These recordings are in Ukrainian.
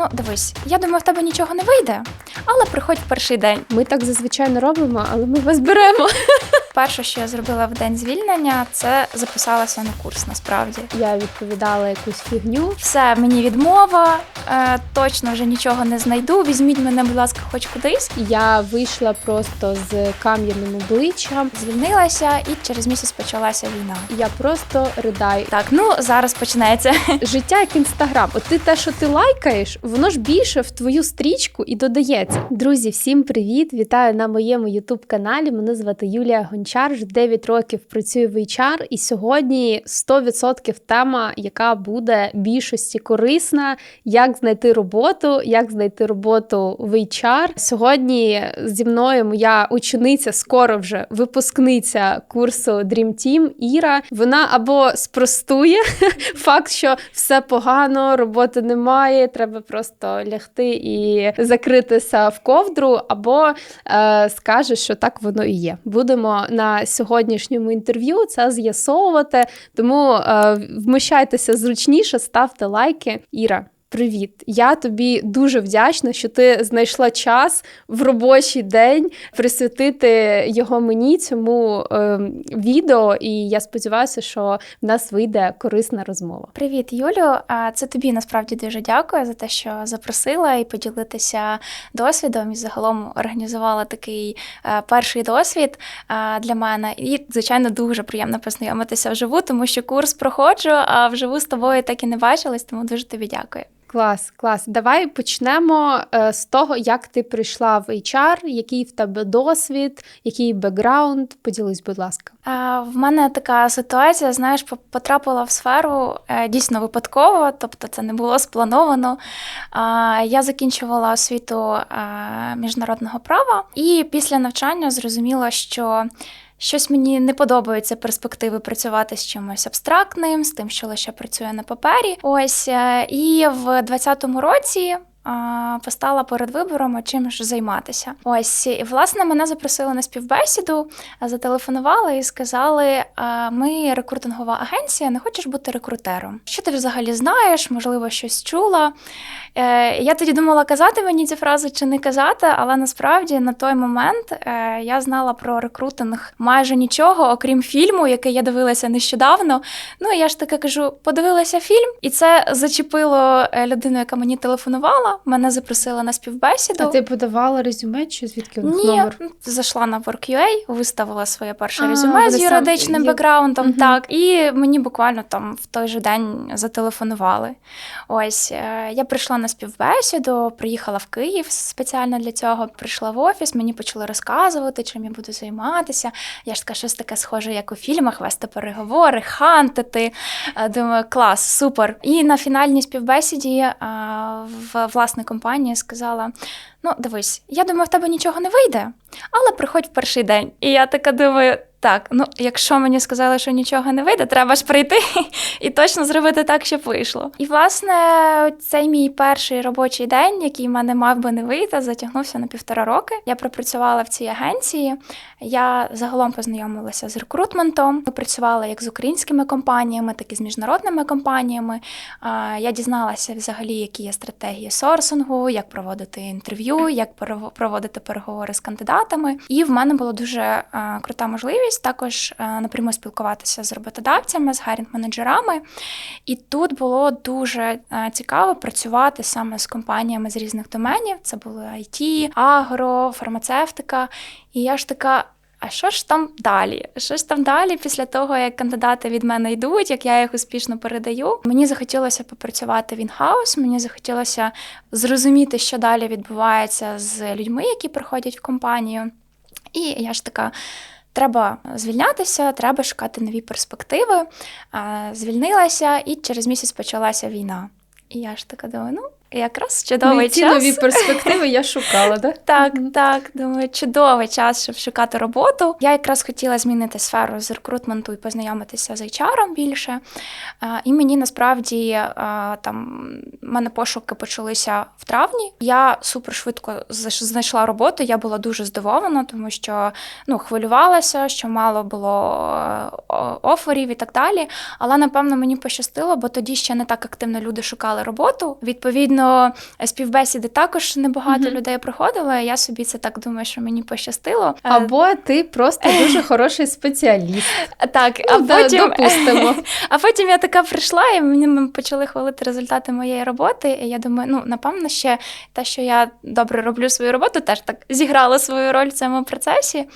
Ну, дивись, я думаю, в тебе нічого не вийде, але приходь в перший день. Ми так зазвичай не робимо, але ми вас беремо. Перше, що я зробила в день звільнення, це записалася на курс. Насправді, Я відповідала якусь фігню. все мені відмова, е, точно вже нічого не знайду. Візьміть мене, будь ласка, хоч кудись. Я вийшла просто з кам'яним обличчям. Звільнилася, і через місяць почалася війна. Я просто ридаю. Так, ну зараз починається. Життя як інстаграм. От ти те, що ти лайкаєш, воно ж більше в твою стрічку і додається. Друзі, всім привіт! Вітаю на моєму ютуб каналі. Мене звати Юлія Гончар. Вже 9 років працюю в HR, і сьогодні 100% тема, яка буде більшості корисна, як знайти роботу, як знайти роботу в HR. Сьогодні зі мною моя учениця, скоро вже випускниця курсу Dream Team Іра. Вона або спростує факт, що все погано, роботи немає, треба просто лягти і закритися в ковдру, або е, скаже, що так воно і є. Будемо на сьогоднішньому інтерв'ю це з'ясовувати. Тому е, вмощайтеся зручніше, ставте лайки. Іра. Привіт, я тобі дуже вдячна, що ти знайшла час в робочий день присвятити його мені цьому е, відео, і я сподіваюся, що в нас вийде корисна розмова. Привіт, Юлю. А це тобі насправді дуже дякую за те, що запросила і поділитися досвідом. І загалом організувала такий е, перший досвід для мене. І, звичайно, дуже приємно познайомитися вживу, тому що курс проходжу, а вживу з тобою так і не бачилась, тому дуже тобі дякую. Клас, клас. Давай почнемо е, з того, як ти прийшла в HR, який в тебе досвід, який бекграунд. Поділись, будь ласка. А, В мене така ситуація, знаєш, по- потрапила в сферу е, дійсно випадково, тобто це не було сплановано. Я закінчувала освіту е, міжнародного права, і після навчання зрозуміла, що. Щось мені не подобається перспективи працювати з чимось абстрактним, з тим, що лише працює на папері. Ось е, і в 2020 році. Постала перед вибором, чим ж займатися. Ось і власне мене запросили на співбесіду, зателефонували і сказали: ми рекрутингова агенція, не хочеш бути рекрутером? Що ти взагалі знаєш? Можливо, щось чула. Е, Я тоді думала, казати мені цю фразу чи не казати, але насправді на той момент е, я знала про рекрутинг майже нічого, окрім фільму, який я дивилася нещодавно. Ну я ж таки кажу: подивилася фільм, і це зачепило е, людину, яка мені телефонувала. Мене запросила на співбесіду. А ти подавала резюме чи звідки Ні, номер? зайшла на Work.ua, виставила своє перше А, резюме з юридичним сам- бекграундом. Мгм. Так, і мені буквально там в той же день зателефонували. Ось е, я прийшла на співбесіду, приїхала в Київ спеціально для цього. Прийшла в офіс, мені почали розказувати, чим я буду займатися. Я ж така, щось таке схоже, як у фільмах, вести переговори, хантити. Е, Думаю, клас, супер. І на фінальній співбесіді е, в власне компанії сказала: Ну, дивись, я думаю, в тебе нічого не вийде, але приходь в перший день. І я така думаю. Так, ну якщо мені сказали, що нічого не вийде, треба ж прийти і точно зробити так, щоб вийшло. І власне цей мій перший робочий день, який в мене мав би не вийти, затягнувся на півтора роки. Я пропрацювала в цій агенції. Я загалом познайомилася з рекрутментом. Працювала як з українськими компаніями, так і з міжнародними компаніями. Я дізналася взагалі, які є стратегії сорсингу, як проводити інтерв'ю, як проводити переговори з кандидатами. І в мене була дуже е, крута можливість також е, напряму спілкуватися з роботодавцями, з гарінг-менеджерами. І тут було дуже е, цікаво працювати саме з компаніями з різних доменів. Це були IT, агро, фармацевтика. І я ж така. А що ж там далі? Що ж там далі після того, як кандидати від мене йдуть, як я їх успішно передаю? Мені захотілося попрацювати в інхаус, мені захотілося зрозуміти, що далі відбувається з людьми, які приходять в компанію. І я ж така. Треба звільнятися, треба шукати нові перспективи. Звільнилася, і через місяць почалася війна. І я ж така думаю, ну якраз чудовий Ну, і ці час. нові перспективи я шукала, да? Так, так, думаю, чудовий час, щоб шукати роботу. Я якраз хотіла змінити сферу з рекрутменту і познайомитися з HR більше. І мені насправді там в мене пошуки почалися в травні. Я супер швидко знайшла роботу. Я була дуже здивована, тому що ну, хвилювалася, що мало було оферів і так далі. Але напевно мені пощастило, бо тоді ще не так активно люди шукали роботу. Відповідно, Звичайно, співбесіди також небагато Мгм. людей проходило. Я собі це так думаю, що мені пощастило. Е, Або ти просто дуже хороший спеціаліст. так, Ну, а да, потім допустимо. А потім я така прийшла, і мені почали хвалити результати моєї роботи. І я думаю, ну напевно, ще те, що я добре роблю свою роботу, теж так зіграла свою роль в цьому процесі.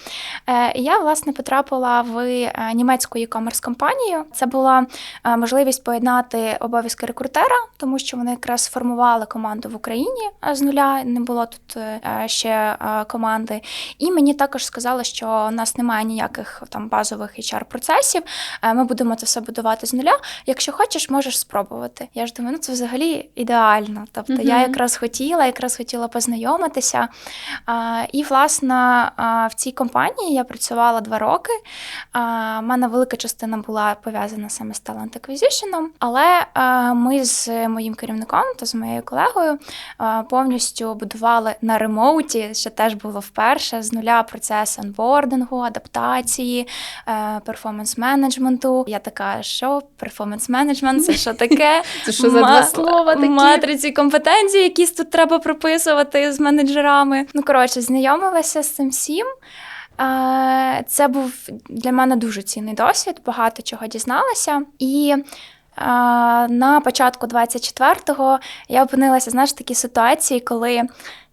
Е, І я власне потрапила в е, німецьку e-commerce компанію. Це була можливість поєднати обов'язки рекрутера, тому що вони якраз формували команду в Україні е, з нуля. Не було тут е, ще е, команди. І мені також сказали, що у нас немає ніяких там базових HR-процесів. Е, Ми будемо це все будувати з нуля. Якщо хочеш, можеш спробувати. Я ж думаю, ну це взагалі ідеально. Тобто я якраз хотіла, якраз хотіла познайомитися. І, власне, в цій компанії я працювала два роки. У мене велика частина була пов'язана саме з Talent Acquisition, але ми з моїм керівником та з моєю колегою повністю будували на ремоуті, що теж було вперше з нуля процес онбордингу, адаптації, е, перформанс-менеджменту. Я така, що перформанс-менеджмент, це що таке? Це що за два слова такі? Матриці компетенцій, якісь тут треба прописувати з менеджерами. Ну, коротше, знайомилася з цим всім. Е, Це був для мене дуже цінний досвід, багато чого дізналася. І е, на початку 24-го я опинилася, знаєш, в такій ситуації, коли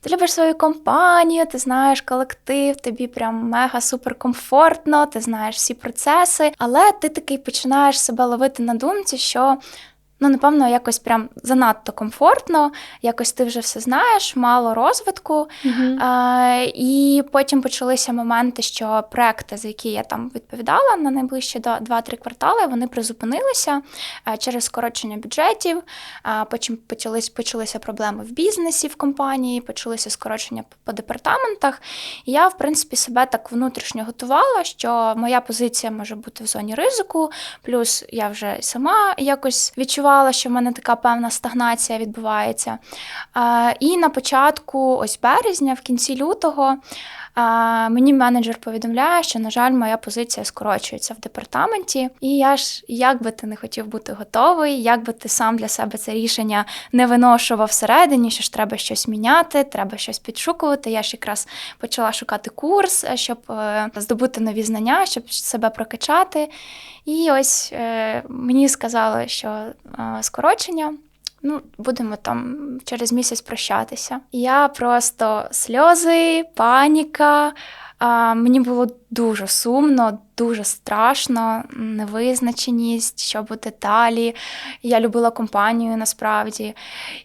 ти любиш свою компанію, ти знаєш колектив, тобі прям мега супер комфортно, ти знаєш всі процеси, але ти такий починаєш себе ловити на думці, що. Ну, напевно, якось прям занадто комфортно, якось ти вже все знаєш, мало розвитку. Мгм. А, і потім почалися моменти, що проекти, за які я там відповідала на найближчі 2-3 квартали, вони призупинилися через скорочення бюджетів. А, потім почались, почалися проблеми в бізнесі в компанії, почалися скорочення по, по департаментах. І я, в принципі, себе так внутрішньо готувала, що моя позиція може бути в зоні ризику. Плюс я вже сама якось відчувала, що в мене така певна стагнація відбувається. І на початку ось березня, в кінці лютого, а, мені менеджер повідомляє, що, на жаль, моя позиція скорочується в департаменті. І я ж, як би ти не хотів бути готовий, як би ти сам для себе це рішення не виношував всередині, що ж треба щось міняти, треба щось підшукувати. Я ж якраз почала шукати курс, е, щоб е, здобути нові знання, щоб себе прокачати. І ось е, мені сказали, що скорочення. Ну, будемо там через місяць прощатися. Я просто сльози, паніка. А, мені було дуже сумно, дуже страшно, невизначеність, що буде далі. Я любила компанію насправді.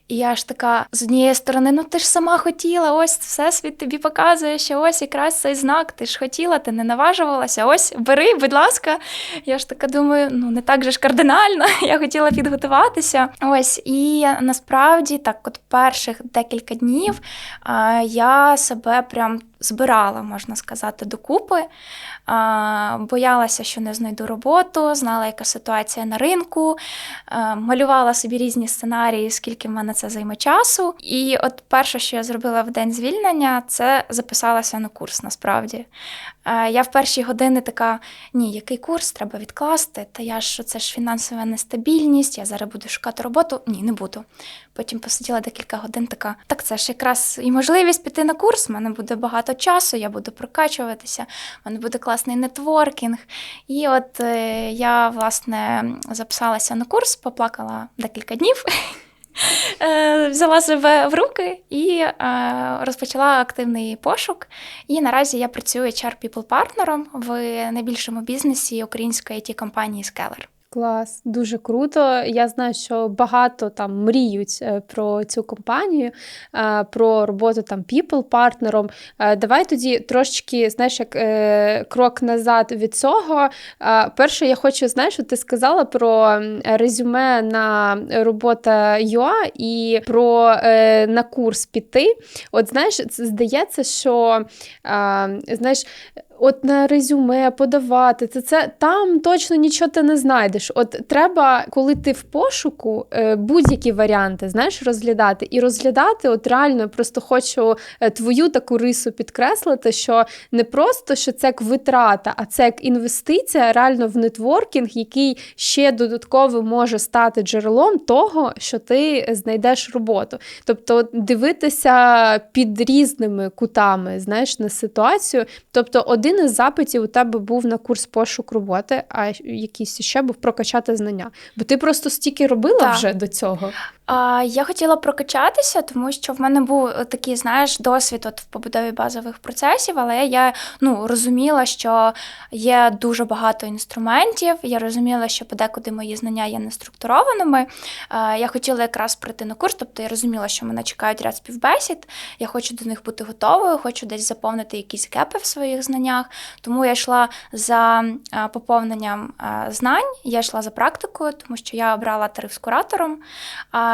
І я ж така з однієї сторони, ну ти ж сама хотіла, ось всесвіт тобі показує, що ось якраз цей знак, ти ж хотіла, ти не наважувалася. Ось бери, будь ласка. Я ж така думаю, ну не так же ж кардинально. Я хотіла підготуватися. Ось і насправді так, от перших декілька днів я себе прям збирала, можна сказати, докупи. Боялася, що не знайду роботу, знала, яка ситуація на ринку, малювала собі різні сценарії, скільки в мене це займе часу. І от перше, що я зробила в день звільнення, це записалася на курс насправді. А, Я в перші години така: ні, який курс треба відкласти? Та я ж це ж фінансова нестабільність, я зараз буду шукати роботу. Ні, не буду. Потім посиділа декілька годин, така, так це ж якраз і можливість піти на курс. в мене буде багато часу, я буду прокачуватися, в мене буде класний нетворкінг. І от е, я, власне, записалася на курс, поплакала декілька днів. Е, Взяла себе в руки і е, розпочала активний пошук. І наразі я працюю hr people партнером в найбільшому бізнесі української it компанії Skeller. Клас, дуже круто. Я знаю, що багато там мріють е, про цю компанію, е, про роботу там people партнером. Е, Давай тоді трошечки, знаєш, як крок назад від цього. Перше, я хочу, знаєш, що ти сказала про резюме на робота ЮА і про на курс піти. От знаєш, здається, що знаєш. От на резюме подавати, це, це там точно нічого ти не знайдеш. От треба, коли ти в пошуку, е, будь-які варіанти знаєш, розглядати і розглядати, от реально просто хочу е, твою таку рису підкреслити, що не просто що це як витрата, а це як інвестиція реально в нетворкінг, який ще додатково може стати джерелом того, що ти знайдеш роботу. Тобто дивитися під різними кутами, знаєш, на ситуацію. Тобто, один із запитів у тебе був на курс пошук роботи, а якийсь ще був прокачати знання. Бо ти просто стільки робила Так. вже до цього. Я хотіла прокачатися, тому що в мене був такий, знаєш, досвід от в побудові базових процесів, але я ну, розуміла, що є дуже багато інструментів. Я розуміла, що подекуди мої знання є неструктурованими. А, я хотіла якраз прийти на курс, тобто я розуміла, що мене чекають ряд співбесід. Я хочу до них бути готовою, хочу десь заповнити якісь гепи в своїх знаннях. Тому я йшла за поповненням знань, я йшла за практикою, тому що я обрала тариф з куратором.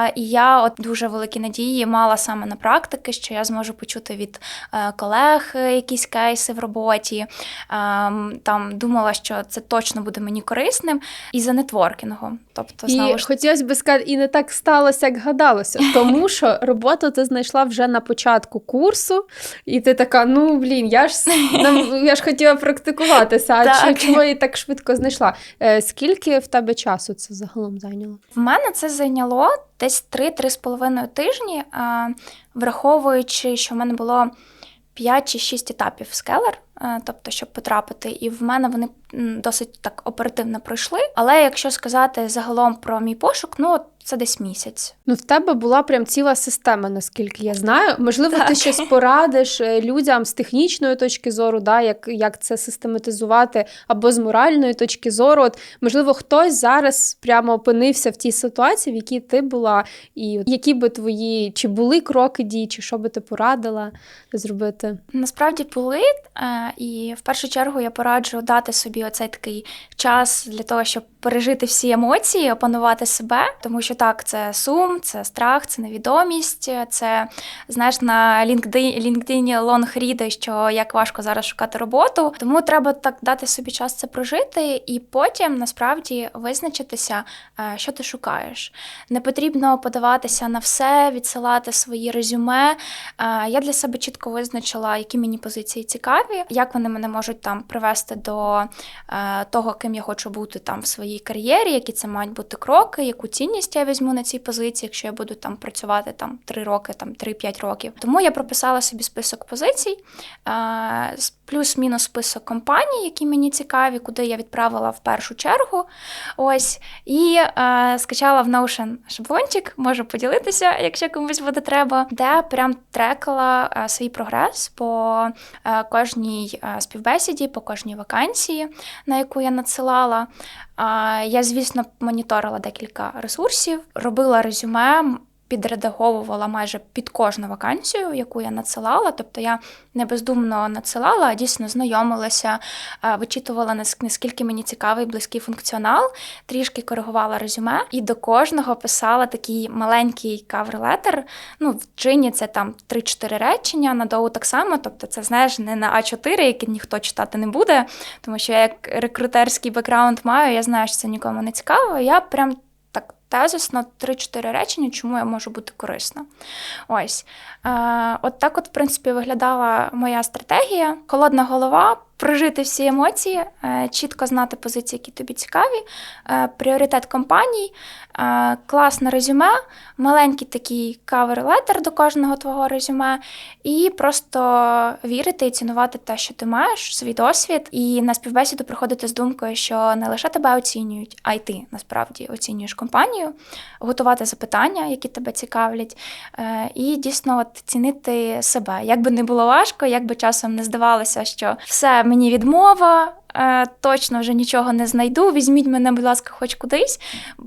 І я от дуже великі надії мала саме на практики, що я зможу почути від е, колег е, якісь кейси в роботі. Ем, Там думала, що це точно буде мені корисним, і за нетворкінгом. Тобто, знову І ж хотілося б сказати, і не так сталося, як гадалося. Тому що роботу ти знайшла вже на початку курсу, і ти така: ну блін, я ж я ж хотіла практикуватися, а Так. чого я так швидко знайшла? Е, скільки в тебе часу це загалом зайняло? в мене це зайняло десь 3-3,5 тижні, враховуючи, що в мене було 5 чи 6 етапів скелер, е, тобто, щоб потрапити, і в мене вони досить так оперативно пройшли. Але якщо сказати загалом про мій пошук, ну це десь місяць. Ну, в тебе була прям ціла система, наскільки я знаю. Можливо, ти щось порадиш е, людям з технічної точки зору, да, як, як це систематизувати, або з моральної точки зору. От, можливо, хтось зараз прямо опинився в тій ситуації, в якій ти була, і які би твої чи були кроки дій, чи що би ти порадила зробити? Насправді були, е, і в першу чергу я пораджу дати собі оцей такий час для того, щоб пережити всі емоції, опанувати себе, тому що так, це сум, це страх, це невідомість, це знаєш на LinkedIn, LinkedIn лонгріди, що як важко зараз шукати роботу. Тому треба так дати собі час це прожити, і потім насправді визначитися, е, що ти шукаєш. Не потрібно подаватися на все, відсилати свої резюме. Е, Я для себе чітко визначила, які мені позиції цікаві, як вони мене можуть там привести до е, того, ким я хочу бути там в своїй кар'єрі, які це мають бути кроки, яку цінність я візьму на цій позиції, якщо я буду там працювати там 3 роки, там 3-5 років. Тому я прописала собі список позицій, е, плюс-мінус список компаній, які мені цікаві, куди я відправила в першу чергу. Ось і е, скачала в Notion шаблончик, можу поділитися, якщо комусь буде треба, де прям трекала е, свій прогрес по кожній співбесіді, по кожній вакансії, на яку я надсилала. Я, звісно, моніторила декілька ресурсів, робила резюме. Підредаговувала майже під кожну вакансію, яку я надсилала. Тобто я не бездумно надсилала, а дійсно знайомилася, е, вичитувала наскільки мені цікавий близький функціонал, трішки коригувала резюме і до кожного писала такий маленький кавер-летер. Ну, в джині це там 3-4 речення, на доу так само. Тобто, це знаєш не на А4, який ніхто читати не буде, тому що я як рекрутерський бекграунд маю, я знаю, що це нікому не цікаво. Я прям тезисно 3-4 речення, чому я можу бути корисна. Ось. Е, от так, от, в принципі, виглядала моя стратегія. Холодна голова, прожити всі емоції, е, чітко знати позиції, які тобі цікаві, е, пріоритет компаній, е, класне резюме, маленький такий кавер-летер до кожного твого резюме, і просто вірити і цінувати те, що ти маєш, свій досвід, і на співбесіду приходити з думкою, що не лише тебе оцінюють, а й ти насправді оцінюєш компанію, готувати запитання, які тебе цікавлять, і дійсно от цінити себе. Як би не було важко, як би часом не здавалося, що все мені відмова, точно вже нічого не знайду. Візьміть мене, будь ласка, хоч кудись.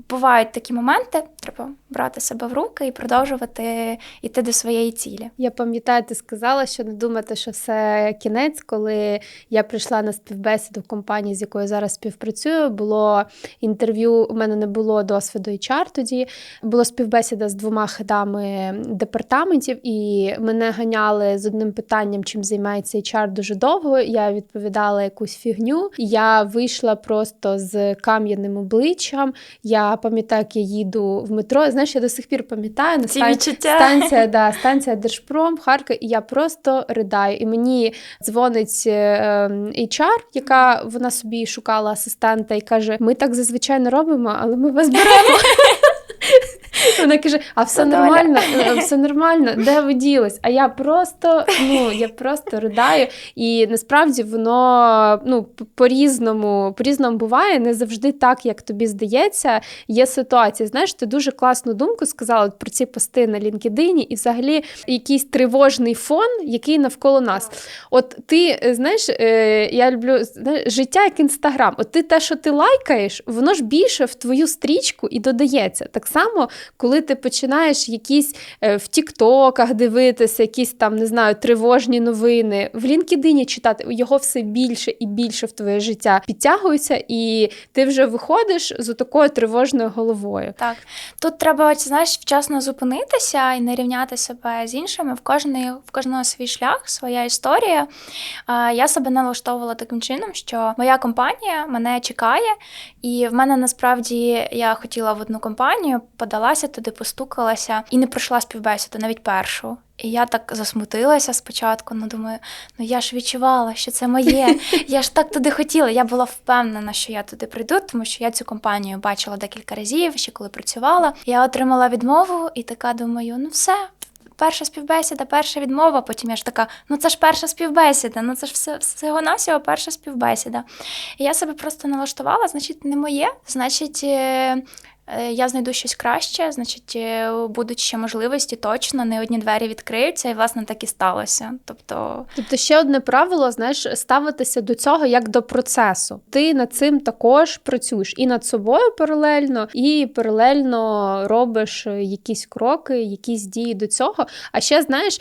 Бувають такі моменти, треба брати себе в руки і продовжувати йти до своєї цілі. Я пам'ятаю, ти сказала, що не думати, що все кінець, коли я прийшла на співбесіду в компанії, з якою зараз співпрацюю. Було інтерв'ю. У мене не було досвіду HR тоді. Було співбесіда з двома хедами департаментів, і мене ганяли з одним питанням, чим займається HR дуже довго. Я відповідала якусь фігню. Я вийшла просто з кам'яним обличчям. Я пам'ятаю, як я їду в метро. Знаєш, я до сих пір пам'ятаю на стан- станція, да, станція Держпром в Харкові, і я просто ридаю. І мені дзвонить е, ем, HR, яка вона собі шукала асистента і каже: Ми так зазвичай не робимо, але ми вас беремо. Вона каже: а все Це доля. нормально, все нормально, де ви ділись? А я просто, ну я просто ридаю. І насправді воно ну по-різному, по-різному буває, не завжди так, як тобі здається. Є ситуації. Знаєш, ти дуже класну думку сказала про ці пости на LinkedIn і взагалі якийсь тривожний фон, який навколо нас. От ти е, знаєш, е, я люблю знаєш, життя як інстаграм. От ти те, що ти лайкаєш, воно ж більше в твою стрічку і додається. Так само, коли ти починаєш якісь е, в Тіктоках дивитися, якісь там не знаю, тривожні новини, в LinkedIn читати його все більше і більше в твоє життя підтягується, і ти вже виходиш з такою тривожною головою. Так, тут треба знаєш, вчасно зупинитися і не рівняти себе з іншими. В кожної в кожного свій шлях, своя історія. Я себе налаштовувала таким чином, що моя компанія мене чекає, і в мене насправді я хотіла в одну компанію, подалася туди, постукалася і не пройшла співбесіду, навіть першу. І я так засмутилася спочатку. Ну думаю, ну я ж відчувала, що це моє. Я ж так туди хотіла. Я була впевнена, що я туди прийду, тому що я цю компанію бачила декілька разів, ще коли працювала. Я отримала відмову і така думаю, ну все. Перша співбесіда, перша відмова. Потім я ж така, ну це ж перша співбесіда, ну це ж все всього навсього перша співбесіда. І я себе просто налаштувала, значить, не моє, значить. Е, Я знайду щось краще, значить, е, будуть ще можливості, точно не одні двері відкриються, і власне так і сталося. Тобто, Тобто ще одне правило, знаєш, ставитися до цього як до процесу. Ти над цим також працюєш і над собою паралельно, і паралельно робиш е, якісь кроки, якісь дії до цього. А ще знаєш,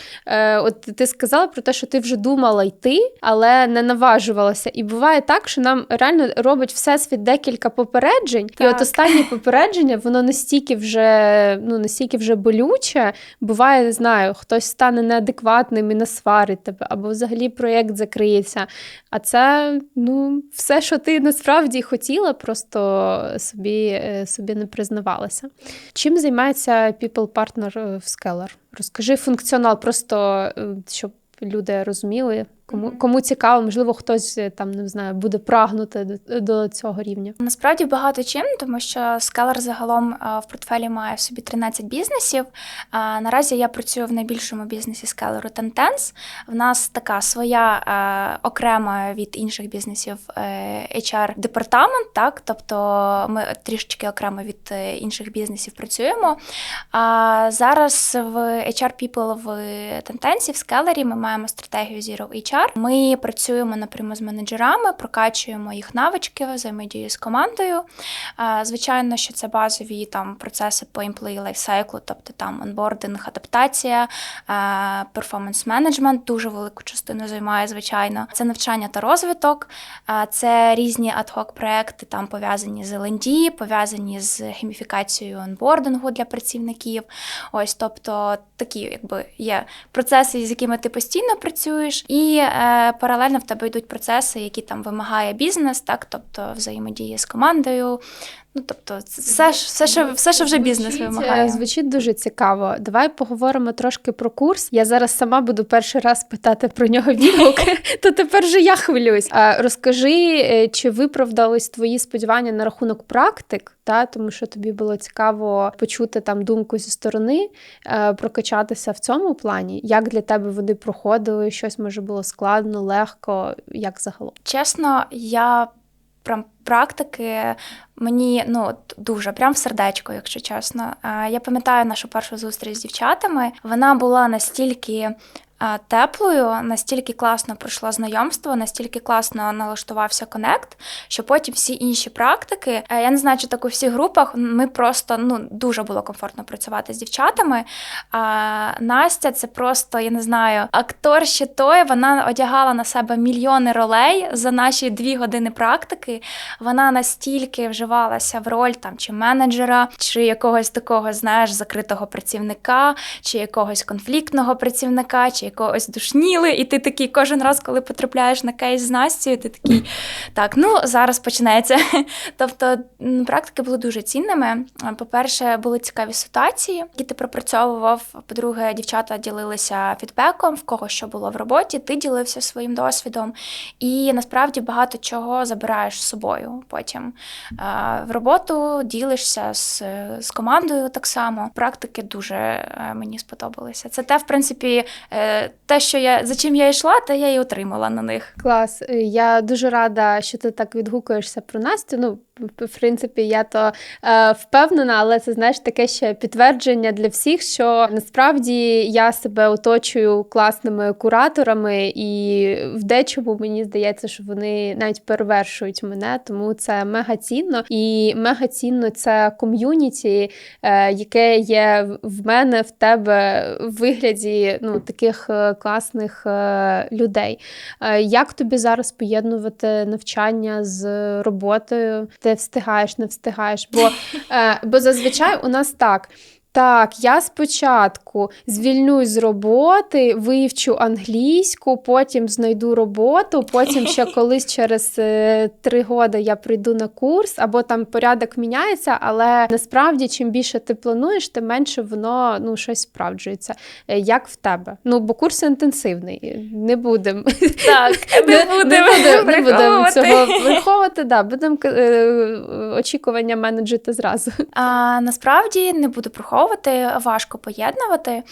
от ти сказала про те, що ти вже думала йти, але не наважувалася. І буває так, що нам реально робить всесвіт декілька попереджень, і от останнє попередження, воно настільки вже ну настільки вже болюче. Буває, не знаю, хтось стане неадекватним і насварить тебе, або взагалі проєкт закриється. А це ну все, що ти насправді хотіла, просто собі, е, собі не признавалася. Чим займається People Partner е, в Scalar? Розкажи функціонал, просто е, щоб люди розуміли, кому, кому цікаво, можливо, хтось е, там не знаю, буде прагнути до, до цього рівня. Насправді багато чим, тому що Scalar загалом е, в портфелі має в собі 13 бізнесів. А Наразі я працюю в найбільшому бізнесі Scalar Tentense. В нас така своя е, окрема від інших бізнесів HR-департамент, так, тобто ми трішечки окремо від інших бізнесів працюємо. А зараз в HR People в Tentense, в Scalar ми маємо стратегію Zero HR. Ми працюємо напряму з менеджерами, прокачуємо їх навички, взаємодію з командою. Звичайно, що це базові там процеси по employee lifecycle, тобто там онбординг, адаптація, перформанс менеджмент дуже велику частину займає, звичайно. Це навчання та розвиток, це різні ad-hoc проекти, там пов'язані з L&D, пов'язані з гейміфікацією онбордингу для працівників. Ось, тобто такі, якби є процеси, з якими ти постійно працюєш, і паралельно в тебе йдуть процеси, які там вимагає бізнес, так, тобто взаємодія з командою. Ну, тобто, все, ж- все, що, все, що вже бізнес вимагає. е, Звучить дуже цікаво. Давай поговоримо трошки про курс. Я зараз сама буду перший раз питати про нього відгук, то тепер же я хвилююсь. Розкажи, е, чи виправдались твої сподівання на рахунок практик? Та тому що тобі було цікаво почути там думку зі сторони, е, прокачатися в цьому плані. Як для тебе вони проходили? Щось може було складно, легко, як загалом? Чесно, я практики мені ну дуже прям в сердечко, якщо чесно. Я пам'ятаю нашу першу зустріч з дівчатами. Вона була настільки теплою, настільки класно пройшло знайомство, настільки класно налаштувався конект, що потім всі інші практики, е, я не знаю, чи так у всіх групах ми просто ну дуже було комфортно працювати з дівчатами. А Настя це просто, я не знаю, актор ще той. Вона одягала на себе мільйони ролей за наші дві години практики. Вона настільки вживалася в роль там чи менеджера, чи якогось такого, знаєш, закритого працівника, чи якогось конфліктного працівника, чи якогось душніли. І ти такий кожен раз, коли потрапляєш на кейс з Настю, ти такий так, ну зараз починається. Тобто практики були дуже цінними. По-перше, були цікаві ситуації, які ти пропрацьовував. По-друге, дівчата ділилися фідбеком, в кого що було в роботі, ти ділився своїм досвідом. І насправді багато чого забираєш з собою потім. В роботу ділишся з, з командою так само. Практики дуже е, мені сподобалися. Це те, в принципі, е, те, що я за чим я йшла, те я і отримала на них. Клас. Е, Я дуже рада, що ти так відгукуєшся про Настю. Ну, в- принципі, я то е, впевнена, але це знаєш таке ще підтвердження для всіх, що насправді я себе оточую класними кураторами, і в дечому мені здається, що вони навіть перевершують мене, тому це мега цінно. І мега цінно це ком'юніті, е, яке є в- в мене, в тебе в вигляді ну, таких е, класних е, людей. Е, Як тобі зараз поєднувати навчання з роботою? Ти встигаєш, не встигаєш? Бо, е, бо зазвичай у нас так. Так, я спочатку звільнюсь з роботи, вивчу англійську, потім знайду роботу, потім ще колись через е, три роки я прийду на курс, або там порядок міняється, але насправді, чим більше ти плануєш, тим менше воно ну, щось справджується. Е, Як в тебе? Ну, бо курс інтенсивний, не будемо. Так, не будемо не будемо цього враховувати, да, будемо е, очікування менеджити зразу. А, насправді не буду приховувати, важко поєднувати.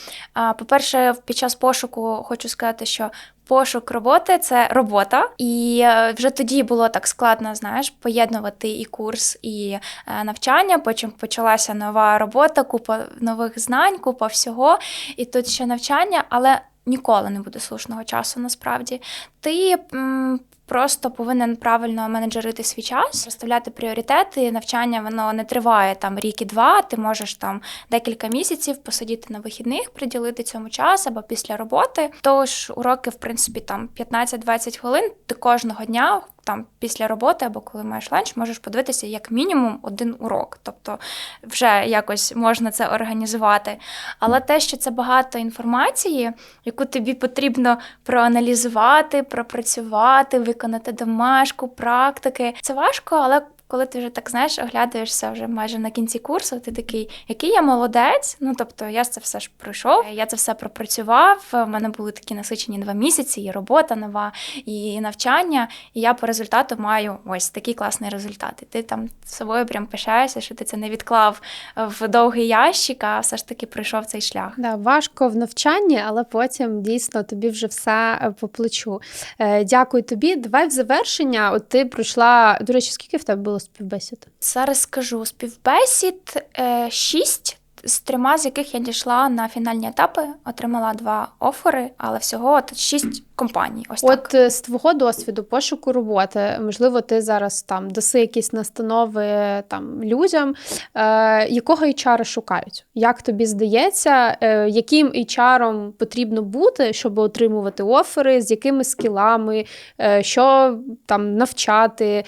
По-перше, під час пошуку хочу сказати, що пошук роботи це робота, і е, вже тоді було так складно, знаєш, поєднувати і курс, і е, навчання. Потім почалася нова робота, купа нових знань, купа всього. І тут ще навчання, але ніколи не буде слушного часу насправді. Ти м, просто повинен правильно менеджерити свій час, розставляти пріоритети. Навчання воно не триває там рік і два. Ти можеш там декілька місяців посидіти на вихідних, приділити цьому час або після роботи. Тож уроки, в принципі, там 15-20 хвилин. Ти кожного дня. Там після роботи або коли маєш ланч, можеш подивитися як мінімум один урок. Тобто вже якось можна це організувати. Але те, що це багато інформації, яку тобі потрібно проаналізувати, пропрацювати, виконати домашку, практики, це важко, але. Коли ти вже так знаєш, оглядаєшся вже майже на кінці курсу, ти такий, який я молодець. Ну тобто я це все ж пройшов, я це все пропрацював. В мене були такі насичені два місяці, і робота нова, і навчання. І я по результату маю ось такий класний результат. Ти там з собою прям пишаєшся, що ти це не відклав в довгий ящик, а все ж таки пройшов цей шлях. Да, важко в навчанні, але потім дійсно тобі вже все е, по плечу. Е, дякую тобі. Давай в завершення. От ти пройшла. До речі, скільки в тебе було співбесід? Зараз скажу співбесід е, шість. З трьома з яких я дійшла на фінальні етапи, отримала два офери, але всього от шість компаній. Ось. От е, з твого досвіду пошуку роботи, можливо, ти зараз там даси якісь настанови там людям, е, якого HR шукають? Як тобі здається, е, яким HR потрібно бути, щоб отримувати офери, з якими скілами, е, що там навчати?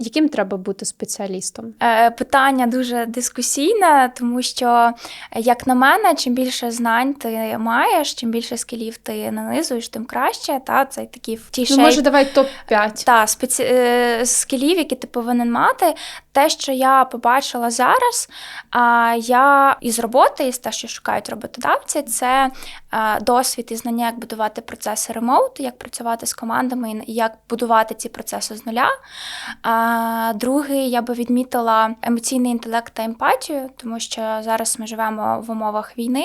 Яким треба бути спеціалістом? Е, Питання дуже дискусійне, тому що, е, як на мене, чим більше знань ти маєш, чим більше скілів ти нанизуєш, тим краще. Та це такі ті Ну, може, давай топ 5 та спеці... е, скілів, які ти повинен мати. Те, що я побачила зараз, я із роботи, із те, що шукають роботодавці, це досвід і знання, як будувати процеси ремоут, як працювати з командами як будувати ці процеси з нуля. Другий я би відмітила емоційний інтелект та емпатію, тому що зараз ми живемо в умовах війни.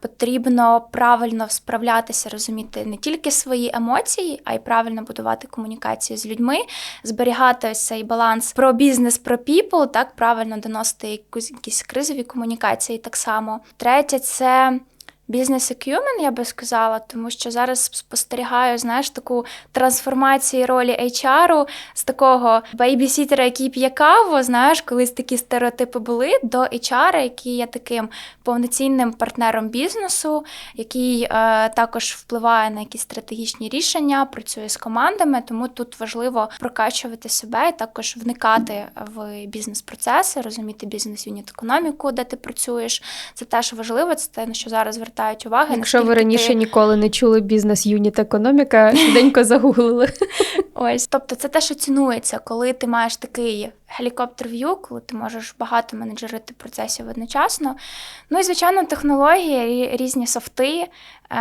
Потрібно правильно справлятися, розуміти не тільки свої емоції, а й правильно будувати комунікацію з людьми, зберігати цей баланс про бізнес, про people, так правильно доносити якусь якісь кризові комунікації так само. Третє це Бізнес acumen, я би сказала, тому що зараз спостерігаю, знаєш, таку трансформацію ролі HR з такого бейбісітера, який п'є каву, знаєш, колись такі стереотипи були, до HR, який є таким повноцінним партнером бізнесу, який е, також впливає на якісь стратегічні рішення, працює з командами. Тому тут важливо прокачувати себе і також вникати в бізнес-процеси, розуміти бізнес-юніт економіку, де ти працюєш. Це теж важливо, це те, на що зараз звертають уваги. Якщо ви раніше ти- ніколи не чули бізнес юніт економіка, швиденько загуглили. Ось, тобто, це те, що цінується, коли ти маєш такий гелікоптер-в'ю, коли ти можеш багато менеджерити процесів одночасно. Ну і звичайно, технології, різні софти, е,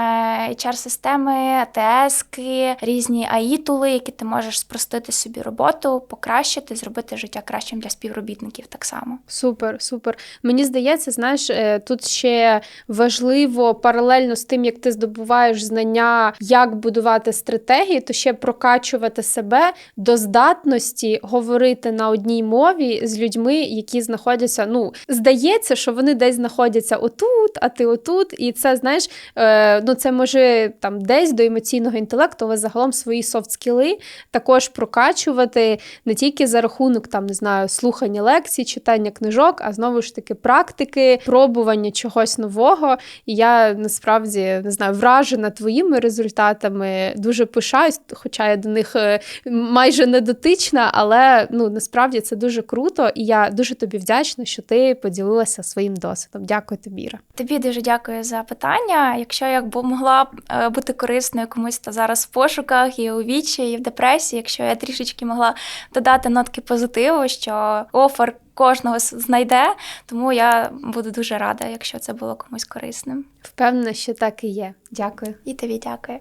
HR-системи, АТСки, різні АІ-тули, які ти можеш спростити собі роботу, покращити, зробити життя кращим для співробітників так само. Супер, супер. Мені здається, знаєш, е, тут ще важливо паралельно з тим, як ти здобуваєш знання, як будувати стратегії, то ще прокачувати себе до здатності говорити на одній мові з людьми, які знаходяться. Ну, здається, що вони десь знаходяться отут, а ти отут. І це, знаєш, е, ну це може там десь до емоційного інтелекту, але загалом свої софт-скіли також прокачувати не тільки за рахунок там не знаю слухання лекцій, читання книжок, а знову ж таки практики, пробування чогось нового. І я насправді не знаю, вражена твоїми результатами. Дуже пишаюсь, хоча я до них е, майже не дотична, але ну насправді це дуже круто, і я дуже тобі вдячна, що ти поділилася своїм досвідом. Дякую тобі, Іра. Тобі дуже дякую за питання. Якщо я б могла е, бути корисною комусь, то зараз в пошуках і у вічі, і в депресії, якщо я трішечки могла додати нотки позитиву, що офер кожного знайде, тому я буду дуже рада, якщо це було комусь корисним. Впевнена, що так і є. Дякую. І тобі дякую.